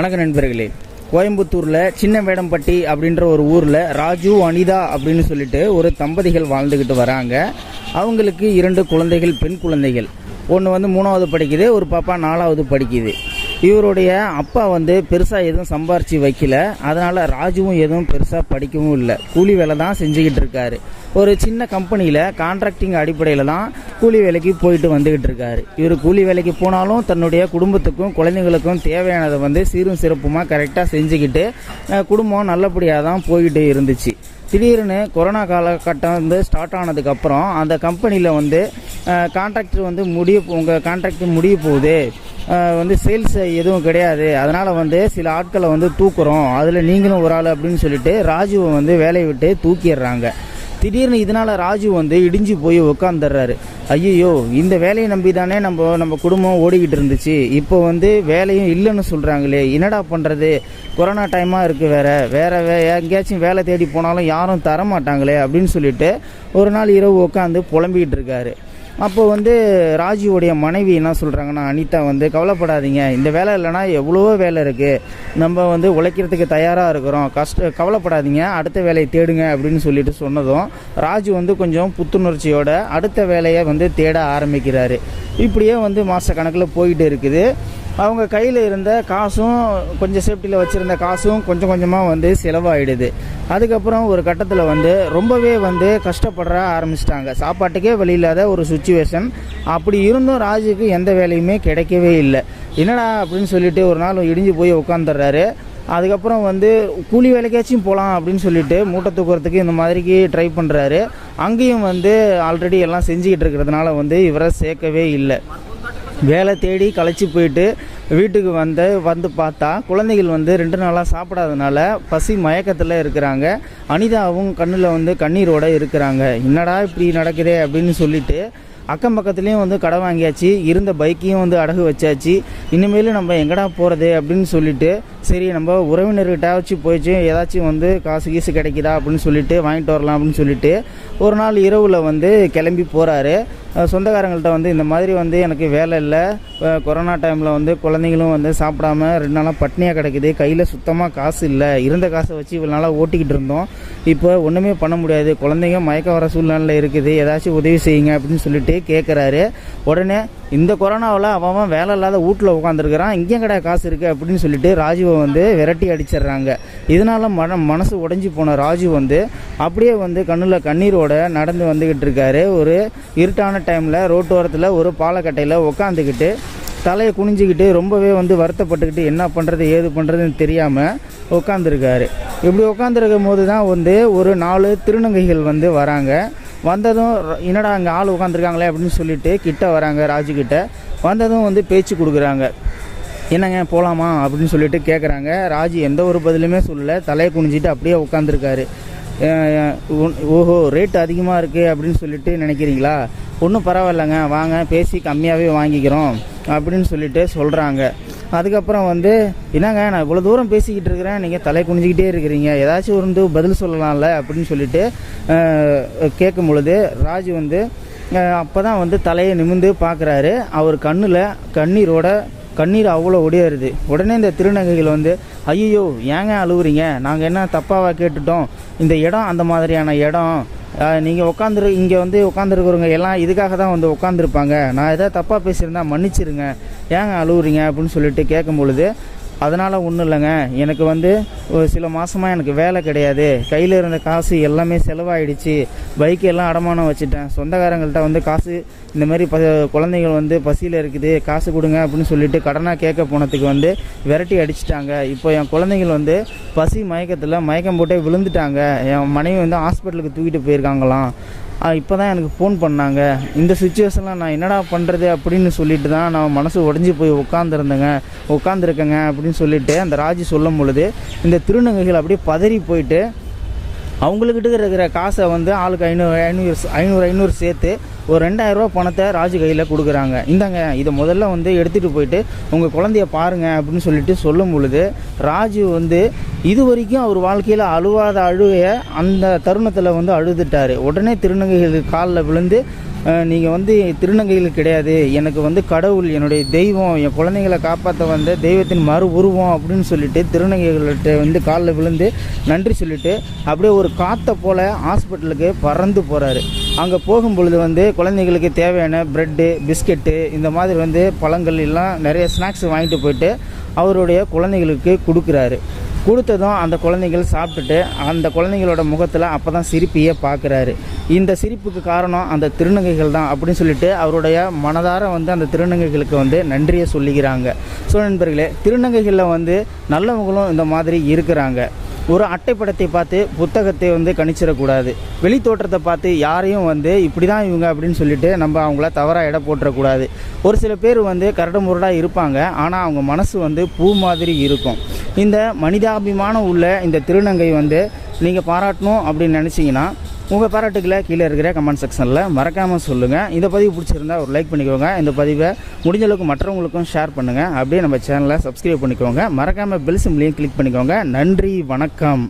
வணக்க நண்பர்களே கோயம்புத்தூரில் சின்ன வேடம்பட்டி அப்படின்ற ஒரு ஊரில் ராஜு அனிதா அப்படின்னு சொல்லிட்டு ஒரு தம்பதிகள் வாழ்ந்துக்கிட்டு வராங்க. அவங்களுக்கு இரண்டு குழந்தைகள் பெண் குழந்தைகள். ஒன்று வந்து மூணாவது படிக்குது ஒரு பாப்பா நாலாவது படிக்குது. இவருடைய அப்பா வந்து பெருசாக எதுவும் சம்பாரித்து வைக்கல. அதனால் ராஜுவும் எதுவும் பெருசாக படிக்கவும் இல்லை. கூலி வேலை தான் செஞ்சுக்கிட்டு இருக்காரு. ஒரு சின்ன கம்பெனியில் கான்ட்ராக்டிங் அடிப்படையில் தான் கூலி வேலைக்கு போயிட்டு வந்துக்கிட்டு இருக்காரு. இவர் கூலி வேலைக்கு போனாலும் தன்னுடைய குடும்பத்துக்கும் குழந்தைங்களுக்கும் தேவையானதை வந்து சீரும் சிறப்புமாக கரெக்டாக செஞ்சுக்கிட்டு குடும்பம் நல்லபடியாக தான் போய்கிட்டு இருந்துச்சு. திடீர்னு கொரோனா காலகட்டம் வந்து ஸ்டார்ட் ஆனதுக்கப்புறம் அந்த கம்பெனியில் வந்து கான்ட்ராக்டர் வந்து முடிய உங்கள் கான்ட்ராக்ட் முடிய போகுது. வந்து சேல்ஸ் எதுவும் கிடையாது. அதனால் வந்து சில ஆட்களை வந்து தூக்குறோம். அதில் நீங்களும் ஒரு ஆள் அப்படின்னு சொல்லிட்டு ராஜுவை வந்து வேலையை விட்டு தூக்கிடுறாங்க. திடீர்னு இதனால் ராஜு வந்து இடிஞ்சு போய் உட்காந்துடுறாரு ஐயோ இந்த வேலையை நம்பி தானே நம்ம நம்ம குடும்பம் ஓடிக்கிட்டு இருந்துச்சு. இப்போ வந்து வேலையும் இல்லைன்னு சொல்கிறாங்களே என்னடா பண்ணுறது கொரோனா டைமாக இருக்குது வேற. வேற வே எங்கேயாச்சும் வேலை தேடி போனாலும் யாரும் தர மாட்டாங்களே அப்படின்னு சொல்லிட்டு ஒரு நாள் இரவு உட்காந்து புலம்பிக்கிட்டு இருக்காரு. அப்போ வந்து ராஜுவோடைய மனைவி என்ன சொல்கிறாங்கன்னா அனிதா வந்து கவலைப்படாதீங்க. இந்த வேலை இல்லைனா எவ்வளவோ வேலை இருக்குது நம்ம வந்து உழைக்கிறதுக்கு தயாராக இருக்கிறோம். கஷ்ட கவலைப்படாதீங்க. அடுத்த வேலையை தேடுங்க அப்படின்னு சொல்லிட்டு சொன்னதும் ராஜு வந்து கொஞ்சம் புத்துணர்ச்சியோட அடுத்த வேலையை வந்து தேட ஆரம்பிக்கிறாரு. இப்படியே வந்து மாத கணக்கில் போயிட்டு இருக்குது. அவங்க கையில் இருந்த காசும் கொஞ்சம் சேஃப்டியில் வச்சுருந்த காசும் கொஞ்சம் கொஞ்சமாக வந்து செலவாயிடுது. அதுக்கப்புறம் ஒரு கட்டத்தில் வந்து ரொம்பவே வந்து கஷ்டப்படுற ஆரம்பிச்சிட்டாங்க. சாப்பாட்டுக்கே வழி இல்லாத ஒரு சுச்சுவேஷன் அப்படி இருந்தும் ராஜுக்கு எந்த வேலையுமே கிடைக்கவே இல்லை. என்னடா அப்படின்னு சொல்லிட்டு ஒரு நாள் இடிஞ்சு போய் உட்காந்துடுறாரு அதுக்கப்புறம் வந்து கூலி வேலைக்காச்சும் போகலாம் அப்படின்னு சொல்லிட்டு மூட்டை தூக்குறதுக்கு இந்த மாதிரிக்கு ட்ரை பண்ணுறாரு அங்கேயும் வந்து ஆல்ரெடி எல்லாம் செஞ்சுக்கிட்டு இருக்கிறதுனால வந்து இவரை சேர்க்கவே இல்லை. வேலை தேடி களைச்சி போயிட்டு வீட்டுக்கு வந்து வந்து பார்த்தா குழந்தைகள் வந்து ரெண்டு நாளாக சாப்பிடாதனால பசி மயக்கத்தில் இருக்கிறாங்க. அனிதாவும் கண்ணில் வந்து கண்ணீரோடு இருக்கிறாங்க. என்னடா இப்படி நடக்குதே அப்படின்னு சொல்லிட்டு அக்கம் பக்கத்துலேயும் வந்து கடை வாங்கியாச்சு. இருந்த பைக்கையும் வந்து அடகு வச்சாச்சு. இனிமேல் நம்ம எங்கடா போகிறது அப்படின்னு சொல்லிட்டு சரி நம்ம உறவினர்கிட்டாச்சும் போயிடுச்சு ஏதாச்சும் வந்து காசு கீசு கிடைக்குதா அப்படின்னு சொல்லிட்டு வாங்கிட்டு வரலாம் அப்படின்னு சொல்லிட்டு ஒரு நாள் இரவில் வந்து கிளம்பி போகிறாரு சொந்தக்காரங்கள்ட்ட வந்து இந்த மாதிரி வந்து எனக்கு வேலை இல்லை. கொரோனா டைமில் வந்து குழந்தைங்களும் வந்து சாப்பிடாம ரெண்டு நாளாக பட்னியாக கிடைக்குது. கையில் சுத்தமாக காசு இல்லை. இருந்த காசை வச்சு இவ்வளோ நாளாக ஓட்டிக்கிட்டு இருந்தோம். இப்போ ஒன்றுமே பண்ண முடியாது. குழந்தைங்க மயக்க வர சூழ்நிலையில் இருக்குது. ஏதாச்சும் உதவி செய்யுங்க அப்படின்னு சொல்லிட்டு கேட்குறாரு உடனே இந்த கொரோனாவில் அவன் அவன் வேலை இல்லாத வீட்டில் உட்காந்துருக்கிறான் இங்கேயும் கிடையாது காசு இருக்குது அப்படின்னு சொல்லிட்டு ராஜுவை வந்து விரட்டி அடிச்சிடுறாங்க. இதனால் மன மனசு உடஞ்சி போன ராஜு வந்து அப்படியே வந்து கண்ணில் கண்ணீரோட நடந்து வந்துக்கிட்டு இருக்காரு. ஒரு இருட்டான டைமில் ரோட்டோரத்தில் ஒரு பாலக்கட்டையில் உட்காந்துக்கிட்டு தலையை குனிஞ்சிக்கிட்டு ரொம்பவே வந்து வருத்தப்பட்டுக்கிட்டு என்ன பண்ணுறது ஏது பண்ணுறதுன்னு தெரியாமல் உட்காந்துருக்காரு இப்படி உட்காந்துருக்கும் போது தான் வந்து ஒரு நாலு திருநங்கைகள் வந்து வராங்க. வந்ததும் என்னடா அங்கே ஆள் உட்காந்துருக்காங்களே அப்படின்னு சொல்லிட்டு கிட்ட வராங்க ராஜு கிட்ட. வந்ததும் வந்து பேச்சு கொடுக்குறாங்க. என்னங்க போகலாமா அப்படின்னு சொல்லிட்டு கேட்குறாங்க ராஜு எந்த ஒரு பதிலுமே சொல்லல. தலையை குனிஞ்சிட்டு அப்படியே உட்காந்துருக்காரு ஓஹோ ரேட் அதிகமாக இருக்குது அப்படின்னு சொல்லிட்டு நினைக்கிறீங்களா? ஒன்றும் பரவாயில்லைங்க. வாங்க பேசி கம்மியாகவே வாங்கிக்கிறோம் அப்படின்னு சொல்லிட்டு சொல்கிறாங்க அதுக்கப்புறம் வந்து என்னங்க நான் இவ்வளோ தூரம் பேசிக்கிட்டு இருக்கிறேன். நீங்கள் தலை குனிஞ்சிக்கிட்டே இருக்கிறீங்க. ஏதாச்சும் வந்து பதில் சொல்லலாம்ல? அப்படின்னு சொல்லிட்டு கேட்கும் பொழுது ராஜு வந்து அப்போ தான் வந்து தலையை நிமிந்து பார்க்குறாரு அவர் கண்ணில் கண்ணீரோட கண்ணீர் அவ்வளோ ஒடியாருது. உடனே இந்த திருநங்கைகள் வந்து ஐயோ ஏங்க அழுவுறீங்க? நாங்கள் என்ன தப்பாவாக கேட்டுட்டோம்? இந்த இடம் அந்த மாதிரியான இடம். நீங்கள் உட்காந்துரு இங்கே வந்து உட்காந்துருக்குறவங்க எல்லாம் இதுக்காக தான் வந்து உட்காந்துருப்பாங்க. நான் எதாவது தப்பாக பேசியிருந்தா மன்னிச்சிருங்க. ஏங்க அழுவுறீங்க அப்படின்னு சொல்லிட்டு கேட்கும் பொழுது அதனால் ஒன்றும் இல்லைங்க. எனக்கு வந்து ஒரு சில மாதமாக எனக்கு வேலை கிடையாது. கையில் இருந்த காசு எல்லாமே செலவாயிடுச்சு. பைக் எல்லாம் அடமானம் வச்சுட்டேன். சொந்தக்காரங்கள்ட்ட வந்து காசு இந்த மாதிரி ப குழந்தைகள் வந்து பசியில் இருக்குது காசு கொடுங்க அப்படின்னு சொல்லிட்டு கடனாக கேட்க போனதுக்கு வந்து விரட்டி அடிச்சிட்டாங்க. இப்போ என் குழந்தைகள் வந்து பசி மயக்கத்தில் மயக்கம் போட்டே விழுந்துட்டாங்க. என் மனைவி வந்து ஹாஸ்பிட்டலுக்கு தூக்கிட்டு போயிருக்காங்களாம். இப்போ தான் எனக்கு ஃபோன் பண்ணாங்க. இந்த சுச்சுவேஷனில் நான் என்னடா பண்ணுறது அப்படின்னு சொல்லிட்டு தான் நான் மனசு உடஞ்சி போய் உட்காந்துருந்தேங்க உட்காந்துருக்கேங்க அப்படின்னு சொல்லிட்டு அந்த ராஜி சொல்லும் பொழுது இந்த திருநங்கைகள் அப்படியே பதறி போயிட்டு அவங்களுக்கிட்ட இருக்கிற காசை வந்து ஆளுக்கு ஐநூறு ஐநூறு ஐநூறு ஐநூறு சேர்த்து ஒரு ரெண்டாயிரரூபா பணத்தை ராஜு கையில் கொடுக்குறாங்க. இந்தாங்க இதை முதல்ல வந்து எடுத்துகிட்டு போயிட்டு உங்கள் குழந்தைய பாருங்க அப்படின்னு சொல்லிட்டு சொல்லும் பொழுது ராஜு வந்து இது வரைக்கும் அவர் வாழ்க்கையில் அழுவாத அழுகைய அந்த தருணத்தில் வந்து அழுதுட்டார். உடனே திருநங்கைகள் காலில் விழுந்து நீங்கள் வந்து திருநங்கைகள் கிடையாது. எனக்கு வந்து கடவுள் என்னுடைய தெய்வம் என் குழந்தைங்களை காப்பாற்ற வந்த தெய்வத்தின் மறு உருவம் அப்படின்னு சொல்லிட்டு திருநங்கைகள்கிட்ட வந்து காலில் விழுந்து நன்றி சொல்லிட்டு அப்படியே ஒரு காற்றை போல் ஹாஸ்பிட்டலுக்கு பறந்து போகிறாரு அங்கே போகும் பொழுது வந்து குழந்தைங்களுக்கு தேவையான ப்ரெட்டு பிஸ்கெட்டு இந்த மாதிரி வந்து பழங்கள் எல்லாம் நிறைய ஸ்நாக்ஸ் வாங்கிட்டு போயிட்டு அவருடைய குழந்தைகளுக்கு கொடுக்குறாரு. கொடுத்ததும் அந்த குழந்தைகள் சாப்பிட்டுட்டு அந்த குழந்தைங்களோட முகத்தில் அப்போ தான் சிரிப்பையே பார்க்குறாரு இந்த சிரிப்புக்கு காரணம் அந்த திருநங்கைகள் தான் அப்படின்னு சொல்லிட்டு அவருடைய மனதார வந்து அந்த திருநங்கைகளுக்கு வந்து நன்றியை சொல்லிக்கிறாங்க. ஸோ நண்பர்களே திருநங்கைகளில் வந்து நல்லவங்களும் இந்த மாதிரி இருக்கிறாங்க. ஒரு அட்டைப்படத்தை பார்த்து புத்தகத்தை வந்து கணிச்சிடக்கூடாது. வெளி தோற்றத்தை பார்த்து யாரையும் வந்து இப்படி தான் இவங்க அப்படின்னு சொல்லிட்டு நம்ம அவங்கள தவறாக இட போட்டுறக்கூடாது. ஒரு சில பேர் வந்து கரடு முரடாக இருப்பாங்க. ஆனால் அவங்க மனசு வந்து பூ மாதிரி இருக்கும். இந்த மனிதாபிமானம் உள்ள இந்த திருநங்கை வந்து நீங்கள் பாராட்டணும் அப்படின்னு நினச்சிங்கன்னா உங்கள் பாராட்டுக்களை கீழே இருக்கிற கமெண்ட் செக்ஷனில் மறக்காமல் சொல்லுங்கள் இந்த பதிவு பிடிச்சிருந்தா ஒரு லைக் பண்ணிக்கோங்க. இந்த பதிவை முடிஞ்ச அளவுக்கு மற்றவங்களுக்கும் ஷேர் பண்ணுங்கள் அப்படியே நம்ம சேனலை சப்ஸ்கிரைப் பண்ணிக்கோங்க. மறக்காமல் பெல் சிம்லையும் கிளிக் பண்ணிக்கோங்க. நன்றி வணக்கம்.